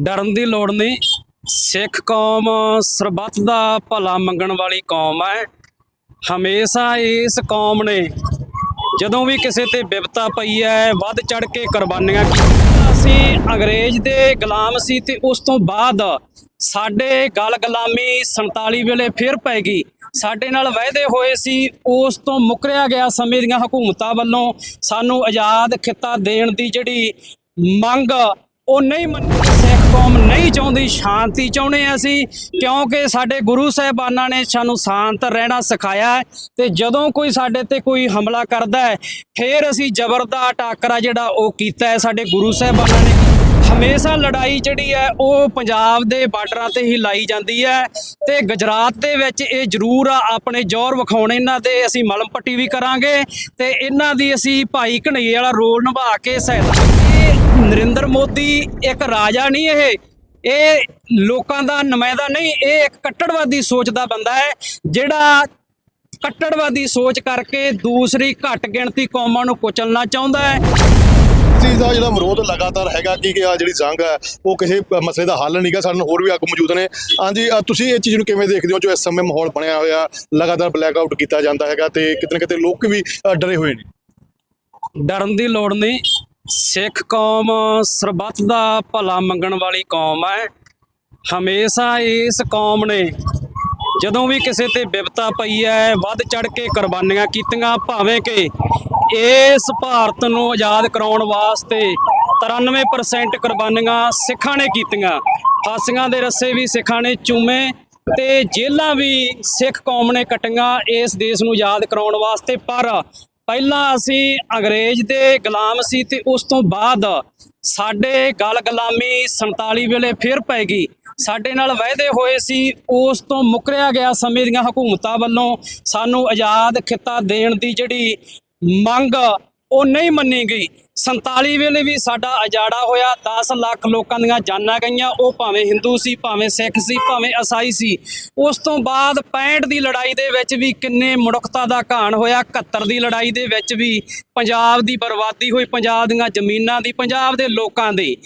ਡਰਨ ਦੀ ਲੋੜ ਨਹੀਂ। ਸਿੱਖ ਕੌਮ ਸਰਬੱਤ ਦਾ ਭਲਾ ਮੰਗਣ ਵਾਲੀ ਕੌਮ ਹੈ। ਹਮੇਸ਼ਾ ਇਸ ਕੌਮ ਨੇ ਜਦੋਂ ਵੀ ਕਿਸੇ ਤੇ ਬਿਪਤਾ ਪਈ ਹੈ, ਵੱਧ ਚੜ ਕੇ ਕੁਰਬਾਨੀਆਂ ਅਸੀਂ ਅੰਗਰੇਜ਼ ਦੇ ਗੁਲਾਮ ਸੀ ਤੇ ਉਸ ਤੋਂ ਬਾਅਦ ਸਾਡੇ ਗਲ ਗੁਲਾਮੀ 47 ਵੇਲੇ ਫਿਰ ਪੈ ਗਈ। ਸਾਡੇ ਨਾਲ ਵਾਅਦੇ ਹੋਏ ਸੀ, ਉਸ ਤੋਂ ਮੁਕਰਿਆ ਗਿਆ ਸਮੇਂ ਦੀਆਂ ਹਕੂਮਤਾਂ ਵੱਲੋਂ ਸਾਨੂੰ ਆਜ਼ਾਦ ਖਿੱਤਾ ਦੇਣ ਦੀ ਜਿਹੜੀ ਮੰਗ ਉਹ ਨਹੀਂ ਮੰਨੀ ਕੌਮ ਨਹੀਂ ਚਾਹੁੰਦੀ, ਸ਼ਾਂਤੀ ਚਾਹੁੰਦੇ ਹਾਂ ਅਸੀਂ, ਕਿਉਂਕਿ ਸਾਡੇ ਗੁਰੂ ਸਾਹਿਬਾਨਾਂ ਨੇ ਸਾਨੂੰ ਸ਼ਾਂਤ ਰਹਿਣਾ ਸਿਖਾਇਆ ਹੈ ਤੇ ਜਦੋਂ ਕੋਈ ਸਾਡੇ ਤੇ ਕੋਈ ਹਮਲਾ ਕਰਦਾ ਹੈ, ਫਿਰ ਅਸੀਂ ਜ਼ਬਰ ਦਾ ਟਾਕਰਾ ਜਿਹੜਾ ਉਹ ਕੀਤਾ ਹੈ ਸਾਡੇ ਗੁਰੂ ਸਾਹਿਬਾਨਾਂ ਨੇ। ਹਮੇਸ਼ਾ ਲੜਾਈ ਜਿਹੜੀ ਹੈ, ਉਹ ਪੰਜਾਬ ਦੇ ਬਾਰਡਰਾਂ ਤੇ ਹੀ ਲਾਈ ਜਾਂਦੀ ਹੈ ਤੇ ਗੁਜਰਾਤ ਦੇ ਵਿੱਚ ਇਹ ਜ਼ਰੂਰ ਆ, ਆਪਣੇ ਜ਼ੋਰ ਵਿਖਾਉਣ ਇਹਨਾਂ ਦੇ, ਅਸੀਂ ਮਲਮ ਪੱਟੀ ਵੀ ਕਰਾਂਗੇ ਤੇ ਇਹਨਾਂ ਦੀ ਅਸੀਂ ਭਾਈ ਘਨਈਏ ਵਾਲਾ ਰੋਲ ਨਿਭਾ ਕੇ ਸਹਾਇਤਾ ਨਰਿੰਦਰ ਮੋਦੀ ਇੱਕ ਰਾਜਾ ਨਹੀਂ ਇਹ। ਇਹ ਲੋਕਾਂ ਦਾ ਨੁਮਾਇੰਦਾ ਨਹੀਂ ਇਹ ਇੱਕ ਕੱਟੜਵਾਦੀ ਸੋਚ ਦਾ ਬੰਦਾ ਹੈ ਜਿਹੜਾ ਕੱਟੜਵਾਦੀ ਸੋਚ ਕਰਕੇ ਦੂਸਰੀ ਘੱਟ ਗਿਣਤੀ ਕੌਮਾਂ ਨੂੰ ਕੁਚਲਣਾ ਚਾਹੁੰਦਾ ਹੈ। ਚੀਜ਼ ਦਾ ਜਿਹੜਾ ਵਿਰੋਧ ਲਗਾਤਾਰ ਹੈਗਾ ਕਿ ਆ ਜਿਹੜੀ ਜੰਗ ਹੈ ਉਹ ਕਿਸੇ ਮਸਲੇ ਦਾ ਹੱਲ ਨਹੀਂਗਾ ਸਾਨੂੰ ਹੋਰ ਵੀ ਆਗੂ ਮੌਜੂਦ ਨੇ। ਹਾਂਜੀ ਤੁਸੀਂ ਇਹ ਚੀਜ਼ ਨੂੰ ਕਿਵੇਂ ਦੇਖਦੇ ਹੋ ਜੋ ਇਸ ਸਮੇਂ ਮਾਹੌਲ ਬਣਿਆ ਹੋਇਆ ਲਗਾਤਾਰ ਬਲੈਕ ਆਊਟ ਕੀਤਾ ਜਾਂਦਾ ਹੈਗਾ ਤੇ ਕਿਤੇ ਨਾ ਕਿਤੇ ਲੋਕ ਵੀ ਡਰੇ ਹੋਏ ਨੇ? ਡਰਨ ਦੀ ਲੋੜ ਨਹੀਂ। ਸਿੱਖ ਕੌਮ ਸਰਬੱਤ ਦਾ ਭਲਾ ਮੰਗਣ ਵਾਲੀ ਕੌਮ ਹੈ। ਹਮੇਸ਼ਾ ਇਸ ਕੌਮ ਨੇ ਜਦੋਂ ਵੀ ਕਿਸੇ ਤੇ ਵਿਪਤਾ ਪਈ ਹੈ, ਵੱਧ ਚੜ ਕੇ ਕੁਰਬਾਨੀਆਂ ਕੀਤੀਆਂ, ਭਾਵੇਂ ਕਿ ਇਸ ਭਾਰਤ ਨੂੰ ਆਜ਼ਾਦ ਕਰਾਉਣ ਵਾਸਤੇ 93% ਕੁਰਬਾਨੀਆਂ ਸਿੱਖਾਂ ਨੇ ਕੀਤੀਆਂ। ਫਾਸੀਆਂ ਦੇ ਰੱਸੇ ਵੀ ਸਿੱਖਾਂ ਨੇ ਚੁੰਮੇ ਤੇ ਜੇਲਾਂ ਵੀ ਸਿੱਖ ਕੌਮ ਨੇ ਕਟੀਆਂ ਇਸ ਦੇਸ਼ ਨੂੰ ਆਜ਼ਾਦ ਕਰਾਉਣ ਵਾਸਤੇ। ਪਰ ਪਹਿਲਾਂ ਅਸੀਂ ਅੰਗਰੇਜ਼ ਦੇ ਗੁਲਾਮ ਸੀ ਤੇ ਉਸ ਤੋਂ ਬਾਅਦ ਸਾਡੇ ਗਲ ਗੁਲਾਮੀ 47 ਵੇਲੇ ਫਿਰ ਪੈ ਗਈ। ਸਾਡੇ ਨਾਲ ਵਾਅਦੇ ਹੋਏ ਸੀ, ਉਸ ਤੋਂ ਮੁਕਰਿਆ ਗਿਆ ਸਮੇਂ ਦੀਆਂ ਹਕੂਮਤਾਂ ਵੱਲੋਂ ਸਾਨੂੰ ਆਜ਼ਾਦ ਖਿੱਤਾ ਦੇਣ ਦੀ ਜਿਹੜੀ ਮੰਗ ਉਹ ਨਹੀਂ ਮੰਨੀ ਗਈ। 47 ਵੇਲੇ ਵੀ ਸਾਡਾ ਅਜਾੜਾ ਹੋਇਆ 10 ਲੱਖ ਲੋਕਾਂ ਦੀਆਂ ਜਾਨਾਂ ਗਈਆਂ। ਉਹ ਭਾਵੇਂ ਹਿੰਦੂ ਸੀ, ਭਾਵੇਂ ਸਿੱਖ ਸੀ, ਭਾਵੇਂ ਈਸਾਈ ਸੀ। ਉਸ ਤੋਂ ਬਾਅਦ 65 ਦੀ ਲੜਾਈ ਦੇ ਵਿੱਚ ਵੀ ਕਿੰਨੇ ਮਨੁੱਖਤਾ ਦਾ ਘਾਣ ਹੋਇਆ 71 ਦੀ ਲੜਾਈ ਦੇ ਵਿੱਚ ਵੀ ਪੰਜਾਬ ਦੀ ਬਰਬਾਦੀ ਹੋਈ, ਪੰਜਾਬ ਦੀਆਂ ਜ਼ਮੀਨਾਂ ਦੀ, ਪੰਜਾਬ ਦੇ ਲੋਕਾਂ ਦੀ।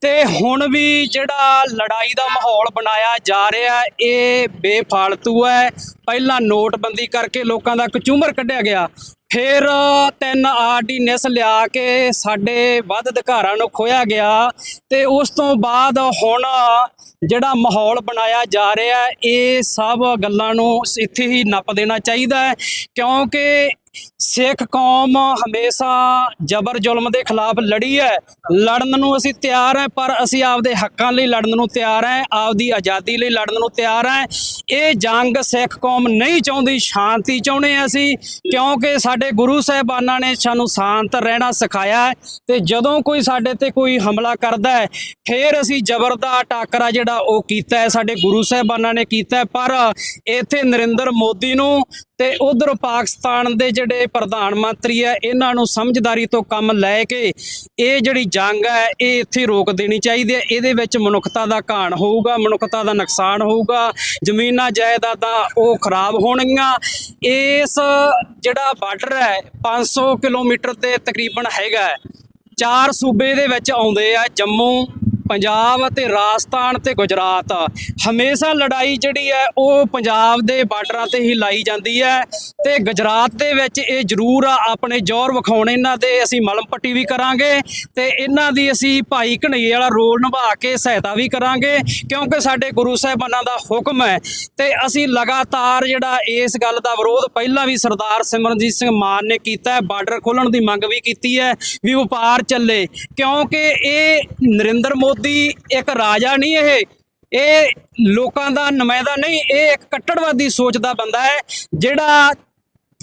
ਤੇ ਹੁਣ ਵੀ ਜਿਹੜਾ ਲੜਾਈ ਦਾ ਮਾਹੌਲ ਬਣਾਇਆ ਜਾ ਰਿਹਾ ਇਹ ਬੇਫਾਲਤੂ ਹੈ। ਪਹਿਲਾਂ ਨੋਟਬੰਦੀ ਕਰਕੇ ਲੋਕਾਂ ਦਾ ਕਚੂਮਰ ਕੱਢਿਆ ਗਿਆ। ਫਿਰ ਤਿੰਨ ਆਰਡੀਨੈਂਸ ਲਿਆ ਕੇ ਸਾਡੇ ਵੱਧ ਅਧਿਕਾਰਾਂ ਨੂੰ ਖੋਇਆ ਗਿਆ ਤੇ ਉਸ ਤੋਂ ਬਾਅਦ ਹੁਣ ਜਿਹੜਾ ਮਾਹੌਲ ਬਣਾਇਆ ਜਾ ਰਿਹਾ ਇਹ ਸਭ ਗੱਲਾਂ ਨੂੰ ਇੱਥੇ ਹੀ ਨੱਪ ਦੇਣਾ ਚਾਹੀਦਾ ਹੈ, ਕਿਉਂਕਿ ਸਿੱਖ ਕੌਮ ਹਮੇਸ਼ਾ ਜ਼ਬਰ ਜ਼ੁਲਮ ਦੇ ਖਿਲਾਫ ਲੜੀ ਹੈ, ਲੜਨ ਨੂੰ ਅਸੀਂ ਤਿਆਰ ਹਾਂ, ਪਰ ਅਸੀਂ ਆਪਦੇ ਹੱਕਾਂ ਲਈ ਲੜਨ ਨੂੰ ਤਿਆਰ ਹਾਂ, ਆਪਦੀ ਆਜ਼ਾਦੀ ਲਈ ਲੜਨ ਨੂੰ ਤਿਆਰ ਹਾਂ ਇਹ ਜੰਗ ਸਿੱਖ ਕੌਮ ਨਹੀਂ ਚਾਹੁੰਦੀ, ਸ਼ਾਂਤੀ ਚਾਹੁੰਦੇ ਹਾਂ ਅਸੀਂ, ਕਿਉਂਕਿ ਸਾਡੇ ਗੁਰੂ ਸਾਹਿਬਾਨਾਂ ਨੇ ਸਾਨੂੰ ਸ਼ਾਂਤ ਰਹਿਣਾ ਸਿਖਾਇਆ ਹੈ ਤੇ ਜਦੋਂ ਕੋਈ ਸਾਡੇ ਤੇ ਕੋਈ ਹਮਲਾ ਕਰਦਾ ਹੈ, ਫਿਰ ਅਸੀਂ ਜ਼ਬਰ ਦਾ ਟਾਕਰਾ ਜਿਹੜਾ ਉਹ ਕੀਤਾ ਹੈ, ਸਾਡੇ ਗੁਰੂ ਸਾਹਿਬਾਨਾਂ ਨੇ ਕੀਤਾ ਪਰ ਇੱਥੇ ਨਰਿੰਦਰ ਮੋਦੀ ਨੂੰ ਤੇ ਉਧਰ ਪਾਕਿਸਤਾਨ ਦੇ ਜਿਹੜੇ ਪ੍ਰਧਾਨ ਮੰਤਰੀ ਹੈ ਇਹਨਾਂ ਨੂੰ ਸਮਝਦਾਰੀ ਤੋਂ ਕੰਮ ਲੈ ਕੇ ਇਹ ਜਿਹੜੀ ਜੰਗ ਹੈ ਇਹ ਇੱਥੇ ਰੋਕ ਦੇਣੀ ਚਾਹੀਦੀ ਹੈ ਇਹਦੇ ਵਿੱਚ ਮਨੁੱਖਤਾ ਦਾ ਘਾਣ ਹੋਊਗਾ, ਮਨੁੱਖਤਾ ਦਾ ਨੁਕਸਾਨ ਹੋਊਗਾ, ਜ਼ਮੀਨਾਂ ਜਾਇਦਾਦਾਂ ਉਹ ਖਰਾਬ ਹੋਣਗੀਆਂ। ਇਸ ਜਿਹੜਾ ਬਾਰਡਰ ਹੈ 500 ਕਿਲੋਮੀਟਰ 'ਤੇ ਤਕਰੀਬਨ ਹੈਗਾ ਚਾਰ ਸੂਬੇ ਦੇ ਵਿੱਚ ਆਉਂਦੇ ਆ, ਜੰਮੂ ਪੰਜਾਬ ਅਤੇ ਰਾਜਸਥਾਨ ਤੇ ਗੁਜਰਾਤ, ਹਮੇਸ਼ਾ ਲੜਾਈ ਜਿਹੜੀ ਹੈ ਉਹ ਪੰਜਾਬ ਦੇ ਬਾਰਡਰਾਂ ਤੇ ਹੀ ਲਾਈ ਜਾਂਦੀ ਹੈ ਤੇ ਗੁਜਰਾਤ ਦੇ ਵਿੱਚ ਇਹ ਜ਼ਰੂਰ ਆ, ਆਪਣੇ ਜ਼ੋਰ ਵਿਖਾਉਣ ਇਹਨਾਂ ਦੇ, ਅਸੀਂ ਮਲਮ ਪੱਟੀ ਵੀ ਕਰਾਂਗੇ ਤੇ ਇਹਨਾਂ ਦੀ ਅਸੀਂ ਭਾਈ ਘਨਈਏ ਵਾਲਾ ਰੋਲ ਨਿਭਾ ਕੇ ਸਹਾਇਤਾ ਵੀ ਕਰਾਂਗੇ ਕਿਉਂਕਿ ਸਾਡੇ ਗੁਰੂ ਸਾਹਿਬਾਨਾਂ ਦਾ ਹੁਕਮ ਹੈ ਤੇ ਅਸੀਂ ਲਗਾਤਾਰ ਜਿਹੜਾ ਇਸ ਗੱਲ ਦਾ ਵਿਰੋਧ ਪਹਿਲਾਂ ਵੀ ਸਰਦਾਰ ਸਿਮਰਨਜੀਤ ਸਿੰਘ ਮਾਨ ਨੇ ਕੀਤਾ ਹੈ, ਬਾਰਡਰ ਖੋਲਣ ਦੀ ਮੰਗ ਵੀ ਕੀਤੀ ਹੈ ਵੀ ਵਪਾਰ ਚੱਲੇ ਕਿਉਂਕਿ ਇਹ ਨਰਿੰਦਰ ਮੋਦੀ ਇੱਕ ਰਾਜਾ ਨਹੀਂ ਇਹ। ਇਹ ਲੋਕਾਂ ਦਾ ਨੁਮਾਇੰਦਾ ਨਹੀਂ, ਇਹ ਇੱਕ ਕੱਟੜਵਾਦੀ ਸੋਚ ਦਾ ਬੰਦਾ ਹੈ, ਜਿਹੜਾ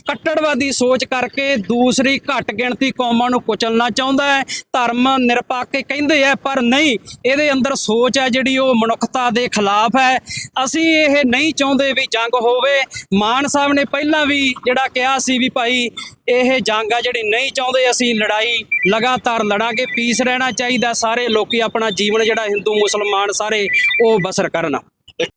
ਕੱਟੜਵਾਦੀ ਸੋਚ ਕਰਕੇ ਦੂਸਰੀ ਘੱਟ ਗਿਣਤੀ ਕੌਮਾਂ ਨੂੰ ਕੁਚਲਣਾ ਚਾਹੁੰਦਾ ਹੈ। ਧਰਮ ਨਿਰਪੱਖ ਕਹਿੰਦੇ ਆ, ਪਰ ਨਹੀਂ, ਇਹਦੇ ਅੰਦਰ ਸੋਚ ਹੈ ਜਿਹੜੀ ਉਹ ਮਨੁੱਖਤਾ ਦੇ ਖਿਲਾਫ ਹੈ। ਅਸੀਂ ਇਹ ਨਹੀਂ ਚਾਹੁੰਦੇ ਵੀ ਜੰਗ ਹੋਵੇ। ਮਾਨ ਸਾਹਿਬ ਨੇ ਪਹਿਲਾਂ ਵੀ ਜਿਹੜਾ ਕਿਹਾ ਸੀ ਵੀ ਭਾਈ, ਇਹ ਜੰਗ ਆ ਜਿਹੜੀ ਨਹੀਂ ਚਾਹੁੰਦੇ ਅਸੀਂ ਲੜਾਈ, ਲਗਾਤਾਰ ਲੜਾਂਗੇ, ਪੀਸ ਰਹਿਣਾ ਚਾਹੀਦਾ, ਸਾਰੇ ਲੋਕੀ ਆਪਣਾ ਜੀਵਨ ਜਿਹੜਾ ਹਿੰਦੂ, ਮੁਸਲਮਾਨ ਸਾਰੇ ਉਹ ਬਸਰ ਕਰਨ।